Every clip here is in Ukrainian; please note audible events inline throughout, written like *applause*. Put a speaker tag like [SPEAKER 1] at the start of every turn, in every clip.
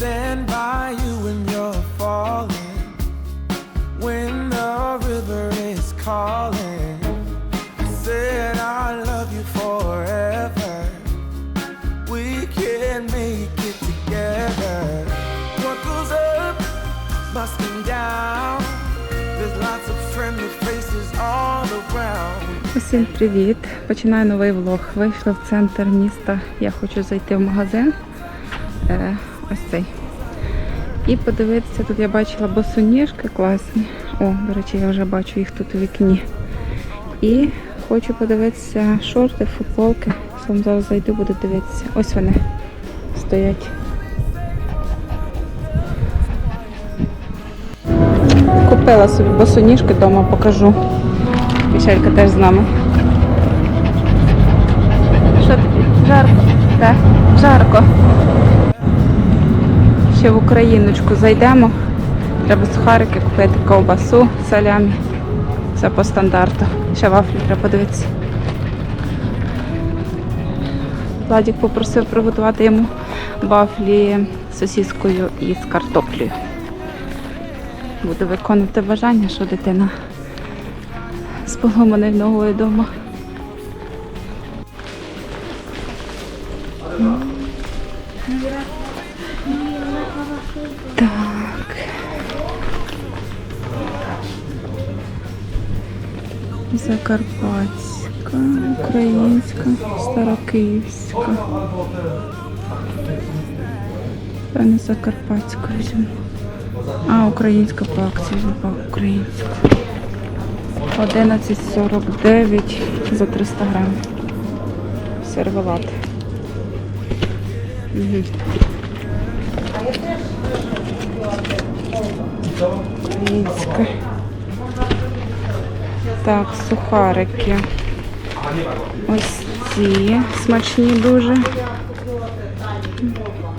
[SPEAKER 1] stand by you when you're falling. When the river is calling. I said I love you forever. We can make it together. What goes up must come down. There's lots of friendly faces all around.
[SPEAKER 2] Усім привіт! Починаю новий влог. Вийшла в центр міста. Я хочу зайти в магазин. Ось цей. І подивитися, тут я бачила босоніжки класні. О, до речі, я вже бачу їх тут у вікні. І хочу подивитися шорти, футболки. Сам зараз зайду, буду дивитися. Ось вони стоять. Купила собі босоніжки вдома, покажу. Мішелька теж з нами. Що тобі? Жарко? Так, жарко. Ще в Україночку зайдемо. Треба сухарики купити, ковбасу, салямі. Все по стандарту. Ще вафлі треба подивитися. Владик попросив приготувати йому вафлі з сосіскою і з картоплею. Буду виконувати бажання, що дитина з поломаною ногою вдома. Закарпатська, українська, старокиївська. Певне Закарпатську візьму. А, українська по акції українську. 11,49 за 300 грамів. Сервелат. Угу. Українська. Так, сухарики. Ось ці смачні дуже.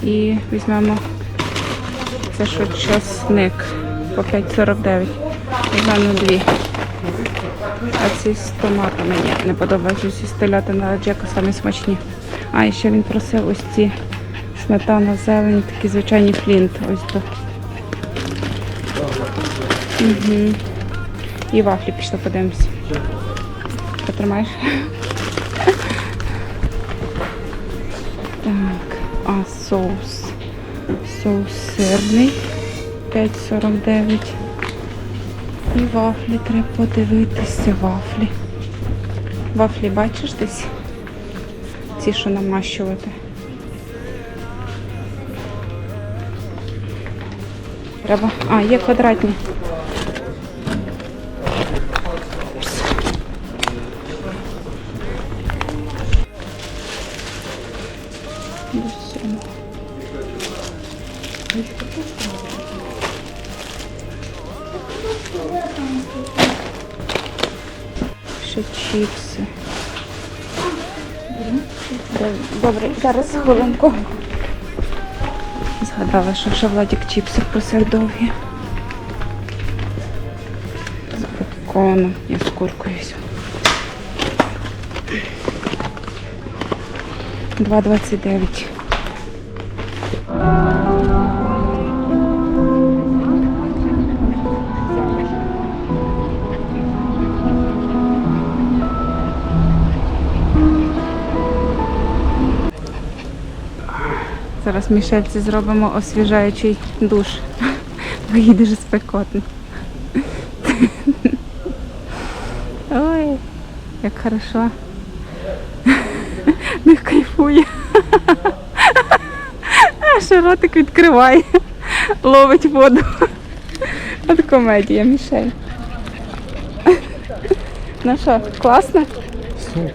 [SPEAKER 2] І візьмемо це що часник по 5,49. Візьмемо дві. А ці з томатами ні, не подобаються. Ці стиляти на джека самі смачні. А, і ще він просив ось ці сметана, зелень, такі звичайні флінт. Ось то. Угу. І вафлі пішли, подивимося. Потримаєш? Так, а соус. Соус сирний. 5,49. І вафлі треба подивитися, вафлі. Вафлі бачиш десь? Ці, що намащувати. Треба. А, є квадратні. Ще чіпси. Добре, зараз хвилинку. Згадала, що ще Владик чіпси просив довгі. З беконом. Я з куркою візьму. 2,29. Зараз Мішельці зробимо освіжаючий душ. Бо їй дуже спекотно. Ой, як хорошо. Не кайфує. Аж ротик відкриває, ловить воду. От комедія, Мішель. Ну що, класно?
[SPEAKER 3] Супер.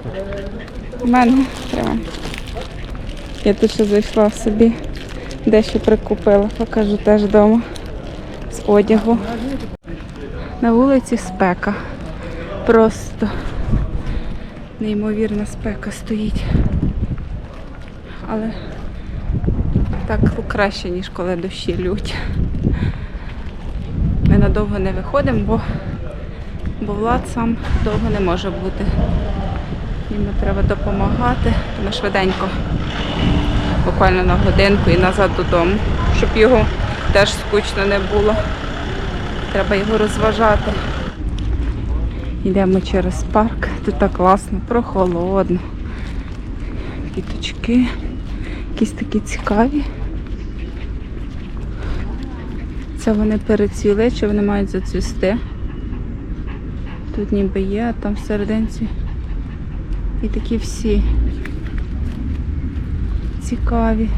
[SPEAKER 2] У мене тримай. Я тут ще зайшла собі, дещо прикупила, покажу теж вдома з одягу. На вулиці спека. Просто неймовірна спека стоїть. Але так краще, ніж коли дощі лють. Ми надовго не виходимо, бо, бо Влад сам довго не може бути. Йому треба допомагати, тому швиденько. Буквально на годинку і назад додому, щоб його теж скучно не було. Треба його розважати. Йдемо через парк. Тут так класно, прохолодно. Квіточки. Якісь такі цікаві. Це вони перецвіли, чи вони мають зацвісти. Тут ніби є, а там всерединці. І такі всі цікаві.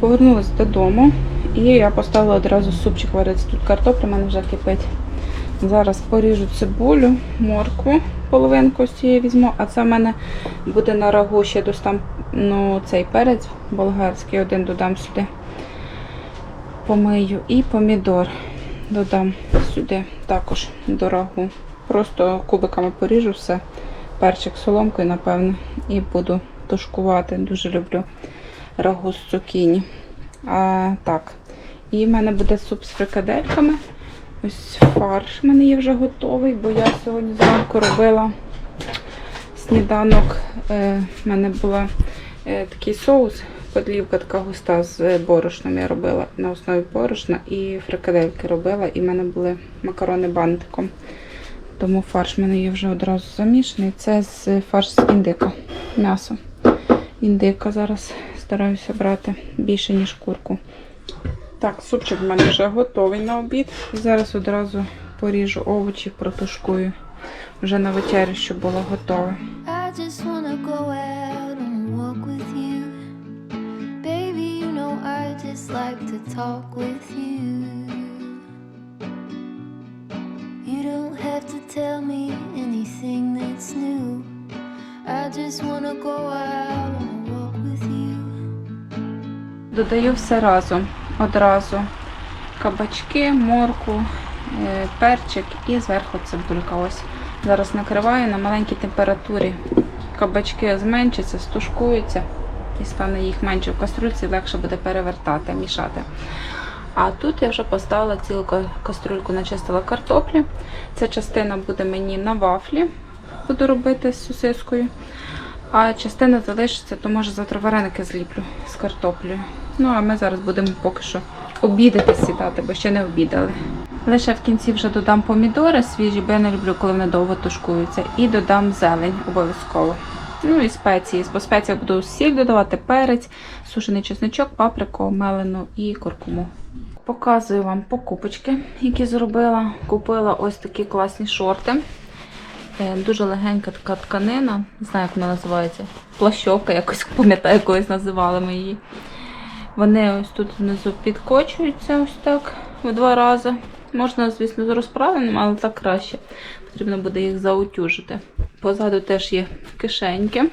[SPEAKER 2] Повернулася додому і я поставила одразу супчик варитися. Тут картопля в мене вже кипить. Зараз поріжу цибулю, моркву, половинку з цієї візьму, а це в мене буде на рагу ще десь там ну, цей перець болгарський, один додам сюди. Помию і помідор додам сюди також до рагу. Просто кубиками поріжу все. Перчик соломкою, напевно, і буду тушкувати. Дуже люблю рагу з цукіні. А, так. І в мене буде суп з фрикадельками. Ось фарш в мене є вже готовий, бо я сьогодні зранку робила сніданок. Е, в мене була е, такий соус, подлівка така густа з е, борошном. Я робила на основі борошна і фрикадельки робила, і в мене були макарони бантиком. Тому фарш в мене є вже одразу замішаний. Це з фарш з індика. М'ясо. Індика зараз стараюся брати більше, ніж курку. Так, супчик в мене вже готовий на обід. І зараз одразу поріжу овочі, протушкую. Вже на вечерю, щоб було готове.
[SPEAKER 3] Like to talk with. You tell me anything that's new. I just wanna go out on a walk with you.
[SPEAKER 2] Додаю все разом. Одразу кабачки, морку, е, перчик і зверху цибулька. Ось. Зараз накриваю на маленькій температурі. Кабачки зменшаться, стушкуються і стане їх менше в каструльці, легше буде перевертати, мішати. А тут я вже поставила цілу ка- каструльку, начистила картоплі. Ця частина буде мені на вафлі, буду робити з сосискою. А частина залишиться, то може завтра вареники зліплю з картоплею. Ну а ми зараз будемо поки що обідати сідати, бо ще не обідали. Лише в кінці вже додам помідори свіжі, бо я не люблю, коли вони довго тушкуються. І додам зелень обов'язково. Ну і спеції. По спеціях буду сіль додавати, перець, сушений чесничок, паприку, мелену і куркуму. Показую вам покупочки, які зробила. Купила ось такі класні шорти. Е, Дуже легенька така тканина, не знаю, як вона називається. Плащовка, якось *laughs* пам'ятаю, колись називали ми її. Вони ось тут внизу підкочуються ось так в два рази. Можна, звісно, з розправленим, але так краще. Потрібно буде їх заутюжити. Позаду теж є кишеньки.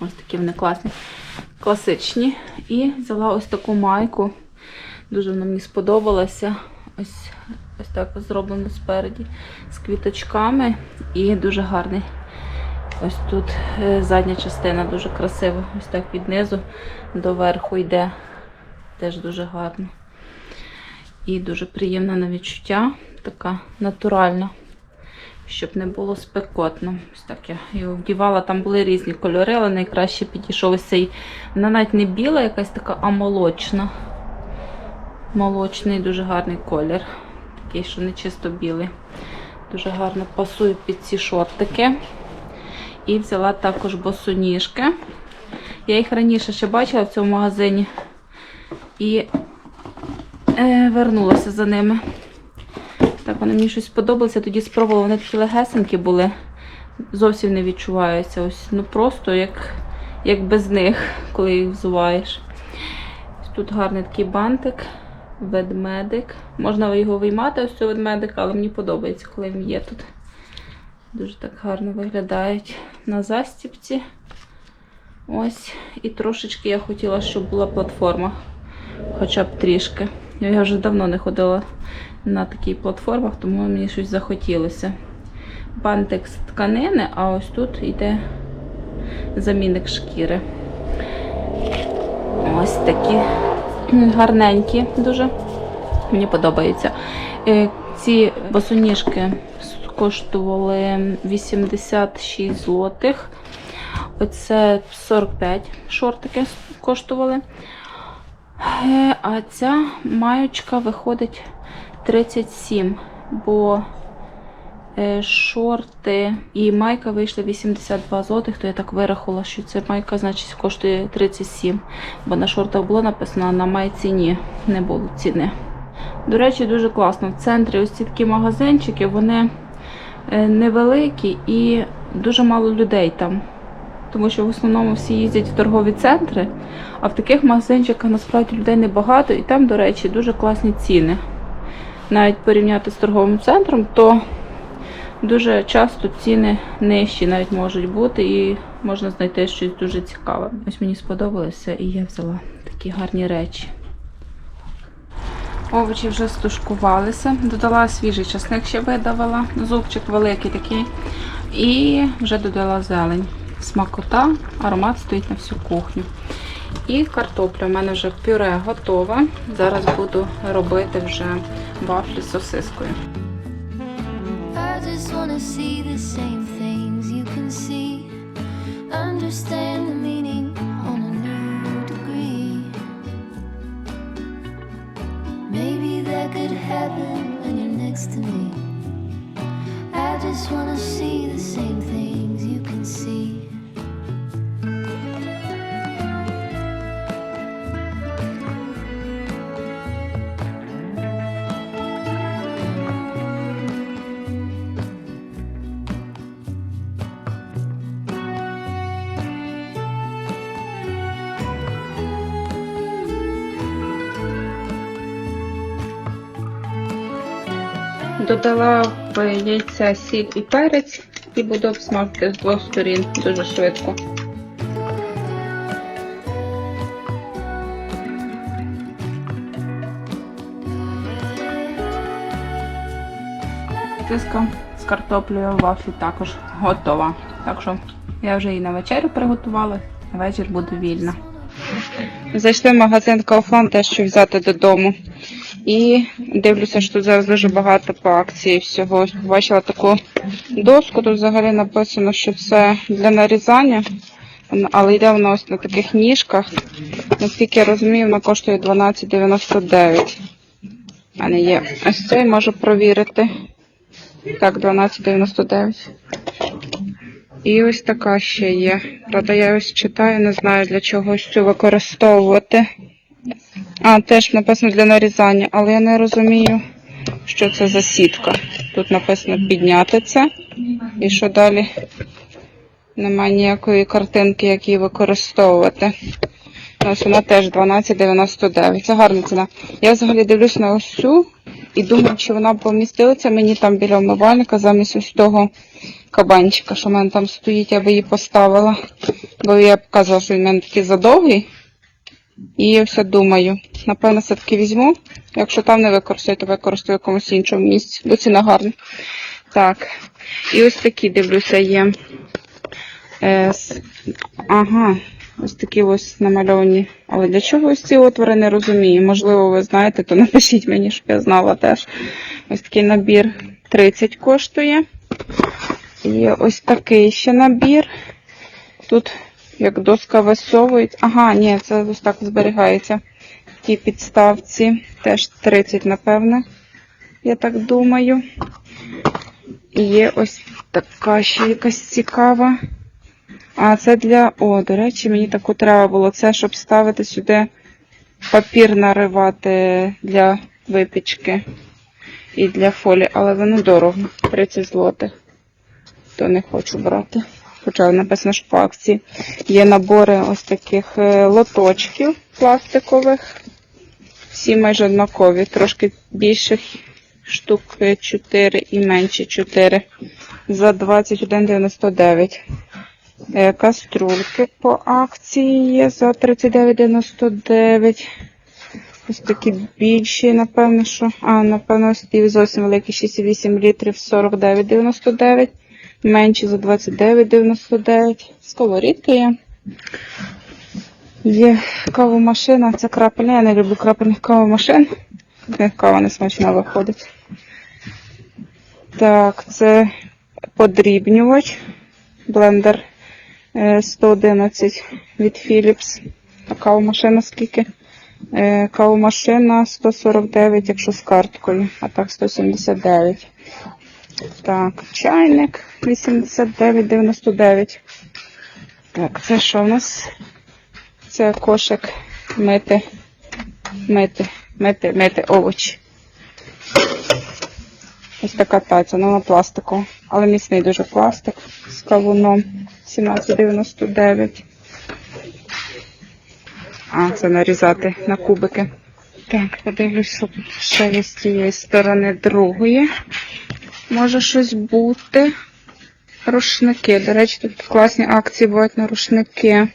[SPEAKER 2] Ось такі вони класні, класичні. І взяла ось таку майку. Дуже вона мені сподобалася. Ось, ось так зроблено спереді з квіточками. І дуже гарний. Ось тут е, задня частина дуже красива. Ось так від низу до верху йде. Теж дуже гарно. І дуже приємна на відчуття. Така натуральна, щоб не було спекотно. Ось так я його вдівала. Там були різні кольори, але найкраще підійшов ось цей. Вона навіть не біла, якась така, а молочна. Молочний, дуже гарний колір. Такий, що не чисто білий. Дуже гарно пасує під ці шортики. І взяла також босоніжки. Я їх раніше ще бачила в цьому магазині. І е, вернулася за ними. Так, вони мені щось сподобалося. Тоді спробувала, вони такі легесенькі були. Зовсім не відчуваються. Ось, ну просто як, як без них, коли їх взуваєш. Тут гарний такий бантик, ведмедик. Можна його виймати, ось цього ведмедика, але мені подобається, коли він є тут. Дуже так гарно виглядають на застіпці. Ось. І трошечки я хотіла, щоб була платформа. Хоча б трішки. Я вже давно не ходила на таких платформах, тому мені щось захотілося. Бантик з тканини, а ось тут йде замінник шкіри. Ось такі гарненькі дуже. Мені подобаються. Е, Ці босоніжки коштували 86 злотих. Оце 45 шортики коштували. Е, А ця маючка виходить 37, бо шорти і майка вийшли 82 злотих, то я так вирахувала, що ця майка, значить, коштує 37. Бо на шортах було написано, а на майці ні, не було ціни. До речі, дуже класно. В центрі ось ці такі магазинчики, вони е, невеликі і дуже мало людей там. Тому що в основному всі їздять в торгові центри, а в таких магазинчиках насправді людей небагато, і там, до речі, дуже класні ціни. Навіть порівняти з торговим центром, то дуже часто ціни нижчі навіть можуть бути, і можна знайти щось дуже цікаве. Ось мені сподобалося, і я взяла такі гарні речі. Овочі вже стушкувалися, додала свіжий часник, ще видавала, зубчик великий такий. І вже додала зелень. Смакота, аромат стоїть на всю кухню. І картопля. У мене вже пюре готове. Зараз буду робити вже вафлі з сосискою.
[SPEAKER 3] I just wanna see the same things you can see. Understand the meaning on a new degree. Maybe that could happen when you're next to me. I just wanna see the same things you can see.
[SPEAKER 2] Додала в яйця сіль і перець і буду обсмажити з двох сторін дуже швидко. Тиска з картоплею в вафлі також готова. Так що я вже її на вечерю приготувала, на вечір буду вільна. Зайшли в магазин Kaufland теж що взяти додому. І дивлюся, що тут зараз дуже багато по акції всього. Бачила таку доску, тут взагалі написано, що це для нарізання, але йде вона ось на таких ніжках. Наскільки я розумію, вона коштує 12,99. У мене є ось цей, можу провірити. Так, 12,99. І ось така ще є. Правда, я ось читаю, не знаю для чого ось цю використовувати. А, теж написано для нарізання, але я не розумію, що це за сітка. Тут написано підняти це. І що далі? Немає ніякої картинки, як її використовувати. Ось вона теж 12,99. Це гарна ціна. Я взагалі дивлюсь на ось цю і думаю, чи вона помістилася мені там біля вмивальника замість ось того кабанчика, що в мене там стоїть, я би її поставила. Бо я показувала, що він в мене такий задовгий. І все думаю, напевно, все-таки візьму. Якщо там не використаю, то використаю в якомусь іншому місці. Бо ціна гарна. Так. І ось такі дивлюся є. Е, ага, ось такі ось намальовані. Але для чого ось ці отвори не розумію. Можливо, ви знаєте, то напишіть мені, щоб я знала теж. Ось такий набір 30 коштує. І ось такий ще набір. Тут як доска висовують. Ага, ні, це ось так зберігається. В тій підставці. Теж 30, напевне. Я так думаю. І є ось така ще якась цікава. А це для. О, до речі, мені таку треба було. Це, щоб ставити сюди папір наривати для випічки і для фолії, але воно дорого. 30 злотих. То не хочу брати. Хоча написано, що по акції. Є набори ось таких е, лоточків пластикових. Всі майже однакові. Трошки більших штук 4 і менші 4 за 21,99. Е, Каструльки по акції є за 39,99. Ось такі більші, напевно, що. А, напевно, ось ті зовсім великі 6,8 літрів 49,99. Менші за 29,99. Сковорідки є. Є кавомашина, це крапельна. Я не люблю крапельних кавомашин. Е, Кава не смачно виходить. Так, це подрібнювач. Блендер е, 111 від Philips. А кавомашина скільки? Е, Кавомашина 149, якщо з карткою, а так 179. Так, чайник 89,99. Так, це що в нас? Це кошик мити, мити, мити, мити овочі. Ось така таця, вона пластикова, але міцний дуже пластик з кавуном 17,99. А, це нарізати на кубики. Так, подивлюсь, що тут є з тієї сторони другої. Може щось бути. Рушники. До речі, тут класні акції бувають на рушники.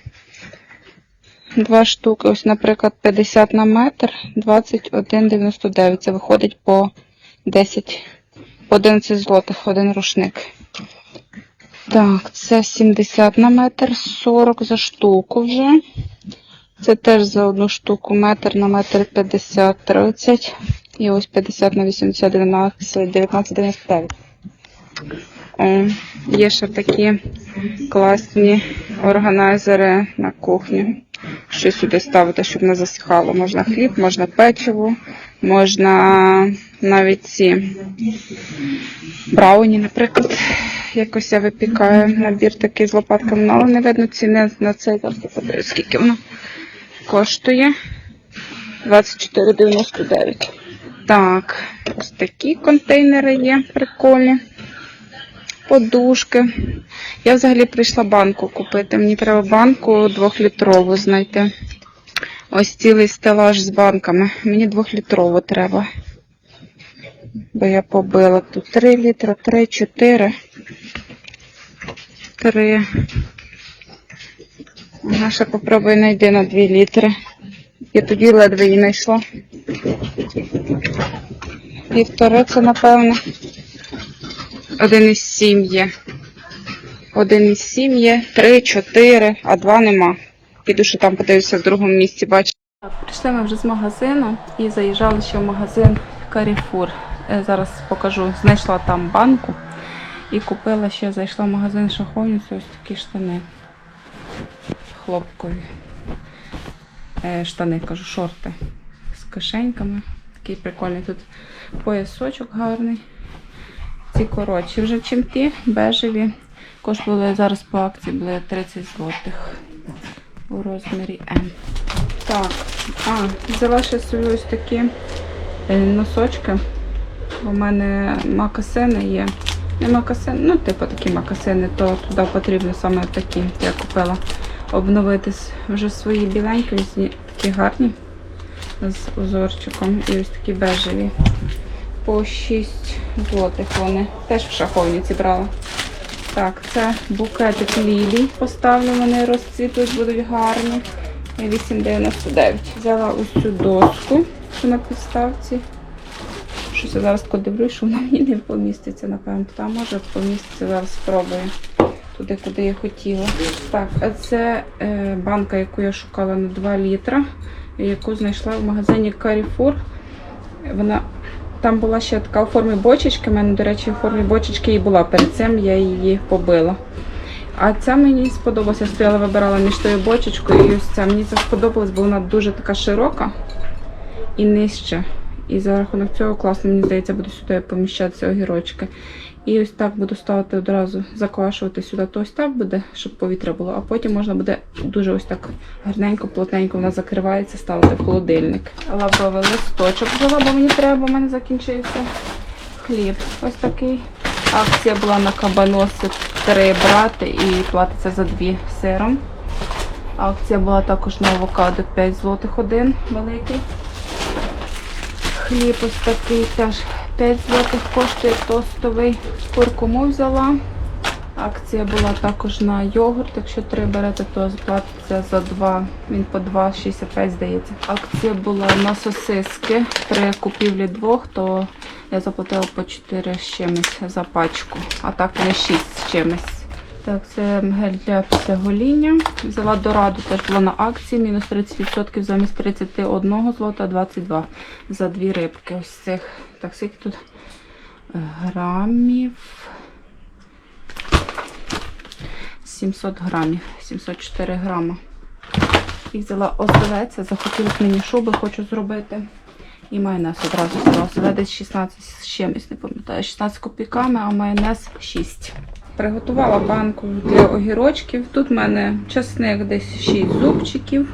[SPEAKER 2] Два штуки. Ось, наприклад, 50 на метр, 21,99. Це виходить по 10, по 11 злотих один рушник. Так, це 70 на метр, 40 за штуку вже. Це теж за одну штуку метр на метр 50, 30. І ось 50 на 80, 19, 19, 99. Е, Є ще такі класні органайзери на кухню. Що сюди ставити, щоб не засихало. Можна хліб, можна печиво, можна навіть ці брауні, наприклад. Якось я випікаю набір такий з лопатками, Ну, але не видно ціни на цей. Подивлюсь, скільки воно коштує. 24,99. Так, ось такі контейнери є прикольні. Подушки. Я взагалі прийшла банку купити. Мені треба банку двохлітрову знайти. Ось цілий стелаж з банками. Mені двохлітрову треба. Бо я побила тут 3 літра, 3, 4. 3. Ага, ще попробую знайти на 2 літри. Я тоді ледве її знайшла. Півтори це, напевно. 1,7 є. 1,7 є, 3, 4, а 2 нема. Піду, що там подивлюся в другому місці. Так, прийшли ми вже з магазину і заїжджали ще в магазин Carrefour. Е, Зараз покажу. Знайшла там банку і купила ще, зайшла в магазин шаховницю, ось такі штани. Хлопкові. Е, штани, кажу, шорти з кишеньками. Такий прикольний тут поясочок гарний. Ці коротші вже чим ті, бежеві. Коштували зараз по акції були 30 злотих у розмірі М. Так, а, взяла ще собі ось такі е, носочки. У мене макасини є. Не макасини, ну, типу такі макасини, то туди потрібно саме такі, я купила. Обновити с- вже свої біленькі, такі гарні з узорчиком. І ось такі бежеві. По 6 злотих вони. Теж в шаховниці брала. Так, це букетик лілій. Поставлю, вони розцвітуть, будуть гарні. 8,99. Взяла ось цю доску, що на підставці. Щось я зараз тако дивлюсь, що вона мені не поміститься, напевно. Там може поміститься, зараз спробую. Туди, куди я хотіла. Так, а це е, банка, яку я шукала на 2 літра, яку знайшла в магазині Carrefour. Вона там була ще така у формі бочечки. У мене, до речі, у формі бочечки і була. Перед цим я її побила. А ця мені сподобалася. Я стояла, вибирала між тою бочечкою і ось ця. Мені це сподобалось, бо вона дуже така широка і нижча. І за рахунок цього класно, мені здається, буду сюди поміщатися огірочки. І ось так буду ставити одразу, заквашувати сюди, то ось так буде, щоб повітря було. А потім можна буде дуже ось так гарненько, плотненько вона закривається, ставити в холодильник. Лавровий листочок взяла, бо мені треба, в мене закінчився хліб. Ось такий. Акція була на кабаноси три брати і платиться за дві сиром. Акція була також на авокадо 5 злотих один великий. Хліб ось такий теж 5 злотих коштує тостовий. Куркуму взяла. Акція була також на йогурт. Якщо три берете, то заплатиться за два. Він по 2,65 здається. Акція була на сосиски. При купівлі двох, то я заплатила по 4 з чимось за пачку. А так не 6 з чимось. Так, це гель для псигоління. Взяла дораду, теж була на акції, мінус 30% замість 31 злота 22 за дві рибки. Ось цих. Так, скільки тут грамів. 700 грамів, 704 грама. І взяла оселедця, захотілося мені шуби, хочу зробити. І майонез одразу взяла. Оселедець 16 з чимось, не пам'ятаю, 16 копійками, а майонез 6. Приготувала банку для огірочків. Тут в мене часник десь 6 зубчиків,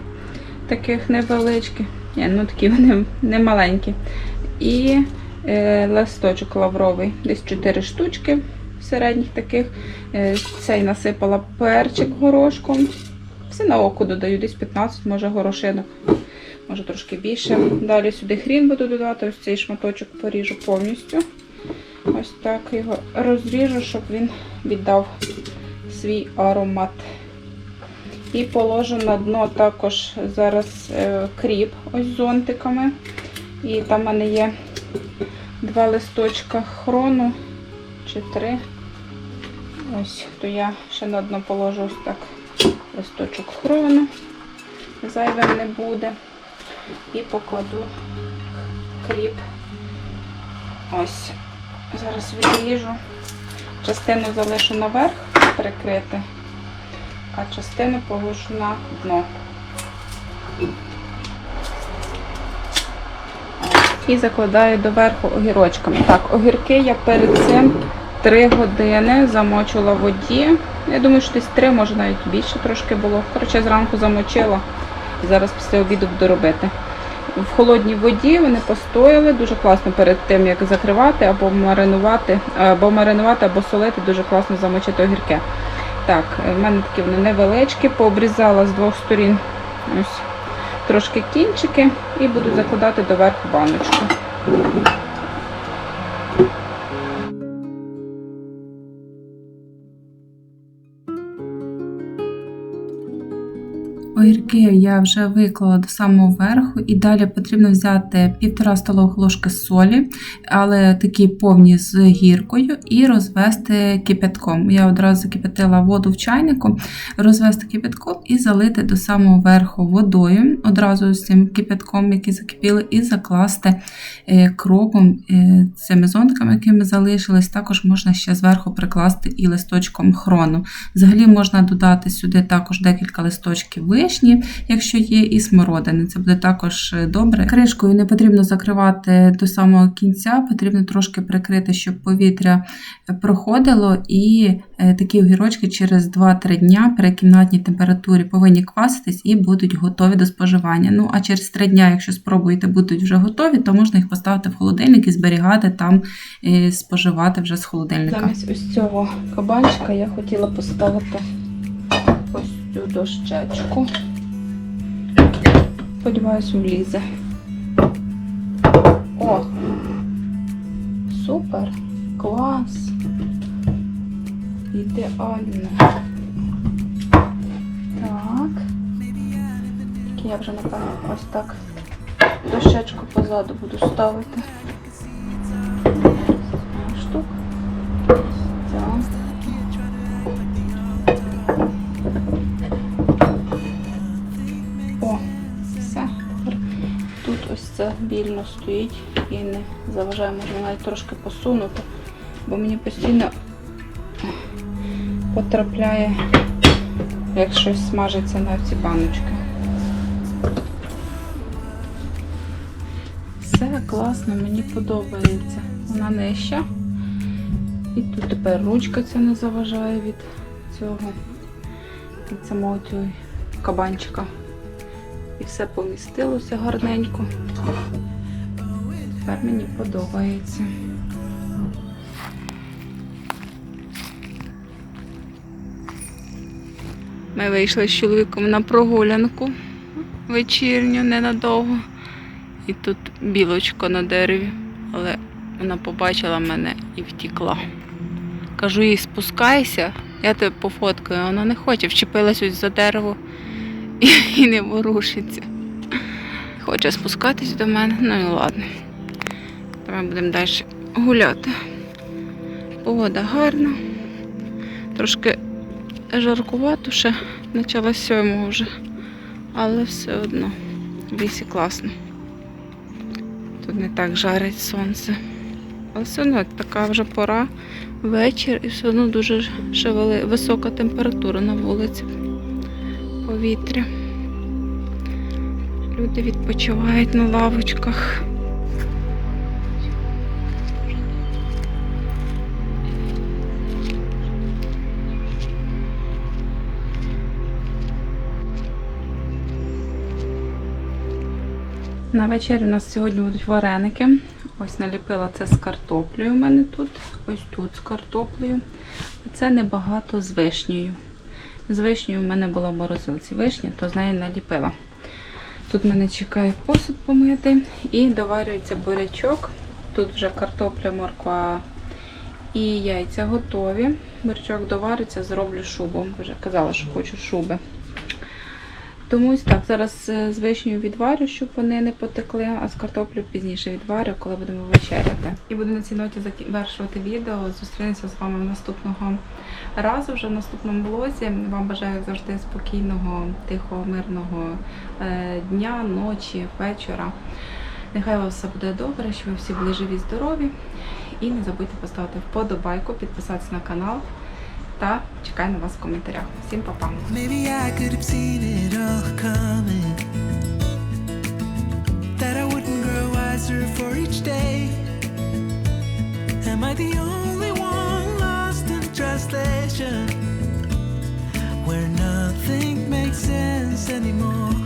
[SPEAKER 2] таких невеличких. Ні, ну такі вони не. І е, листочок лавровий, десь 4 штучки середніх таких. Е, цей насипала перчик горошком. Все на око додаю, десь 15, може горошинок, може трошки більше. Далі сюди хрін буду додати, ось цей шматочок поріжу повністю. Ось так його розріжу, щоб він віддав свій аромат. І положу на дно також зараз е, кріп ось зонтиками. І там в мене є два листочка хрону чи три. Ось, то я ще на дно положу ось так листочок хрону. Зайвим не буде. І покладу кріп. Ось. Зараз відріжу. Частину залишу наверх прикрити, а частину положу на дно. І закладаю доверху огірочками. Так, огірки я перед цим 3 години замочила в воді. Я думаю, що десь 3, може навіть більше трошки було. Коротше, зранку замочила. Зараз після обіду буду робити. В холодній воді вони постояли дуже класно перед тим, як закривати або маринувати, або маринувати, або солити, дуже класно замочити огірки. Так, в мене такі вони невеличкі, пообрізала з двох сторін ось трошки кінчики і буду закладати доверху баночку. Огірки я вже виклала до самого верху, і далі потрібно взяти півтора столових ложки солі, але такі повні з гіркою, і розвести кипятком. Я одразу закипятила воду в чайнику, розвести кипятком і залити до самого верху водою, одразу з цим кипятком, який закипіли, і закласти е, кропом е, цими зонтками, які ми залишились. Також можна ще зверху прикласти і листочком хрону. Взагалі можна додати сюди також декілька листочків вишні, якщо є, і смородини. Це буде також е, добре. Кришкою не потрібно закривати до самого кінця, потрібно трошки прикрити, щоб повітря е, проходило, і е, такі огірочки через 2-3 дня при кімнатній температурі повинні кваситись і будуть готові до споживання. Ну а через 3 дня, якщо спробуєте, будуть вже готові, то можна їх поставити в холодильник і зберігати там, і споживати вже з холодильника. Замість ось цього кабанчика я хотіла поставити ось цю дощечку. Сподіваюсь, влізе. О! Супер! Клас! Ідеально. Так. Я вже, напевно, ось так дощечку позаду буду ставити. Вільно стоїть і не заважає, можна навіть трошки посунути, бо мені постійно потрапляє, як щось смажиться на ці баночки. Все класно, мені подобається. Вона нижча. І тут тепер ручка ця не заважає від цього, від самого цього кабанчика. І все помістилося гарненько. Тепер мені подобається. Ми вийшли з чоловіком на прогулянку вечірню, ненадовго. І тут білочка на дереві, але вона побачила мене і втікла. Кажу їй, спускайся, я тебе пофоткаю. Вона не хоче, вчепилась ось за дерево і *laughs* не ворушиться. Хоче спускатись до мене, ну і ладно. Давай будемо далі гуляти. Погода гарна. Трошки жаркувато ще, почала сьомого вже, але все одно в лісі класно. Тут не так жарить сонце. Але все одно така вже пора, вечір, і все одно дуже ще висока температура на вулиці. Повітря. Люди відпочивають на лавочках. На вечері у нас сьогодні будуть вареники. Ось наліпила це з картоплею у мене тут. Ось тут з картоплею. Це небагато з вишнею. З вишнею в мене була в морозилці вишня, то з нею наліпила. Тут мене чекає посуд помити і доварюється бурячок. Тут вже картопля, морква і яйця готові. Бурячок довариться, зроблю шубу. Вже казала, що хочу шуби. Тому ось так, зараз е, з вишнею відварю, щоб вони не потекли, а з картоплю пізніше відварю, коли будемо вечеряти. І буду на цій ноті завершувати відео. Зустрінемося з вами наступного разу, вже в наступному влозі. Вам бажаю як завжди спокійного, тихого, мирного е, дня, ночі, вечора. Нехай у вас все буде добре, щоб ви всі були живі, здорові. І не забудьте поставити вподобайку, підписатися на канал та чекаю на вас в коментарях. Всім па-па!
[SPEAKER 1] Maybe I could have seen it all coming. That I wouldn't grow wiser for each day. Am I the only one lost in translation? Where nothing makes sense anymore.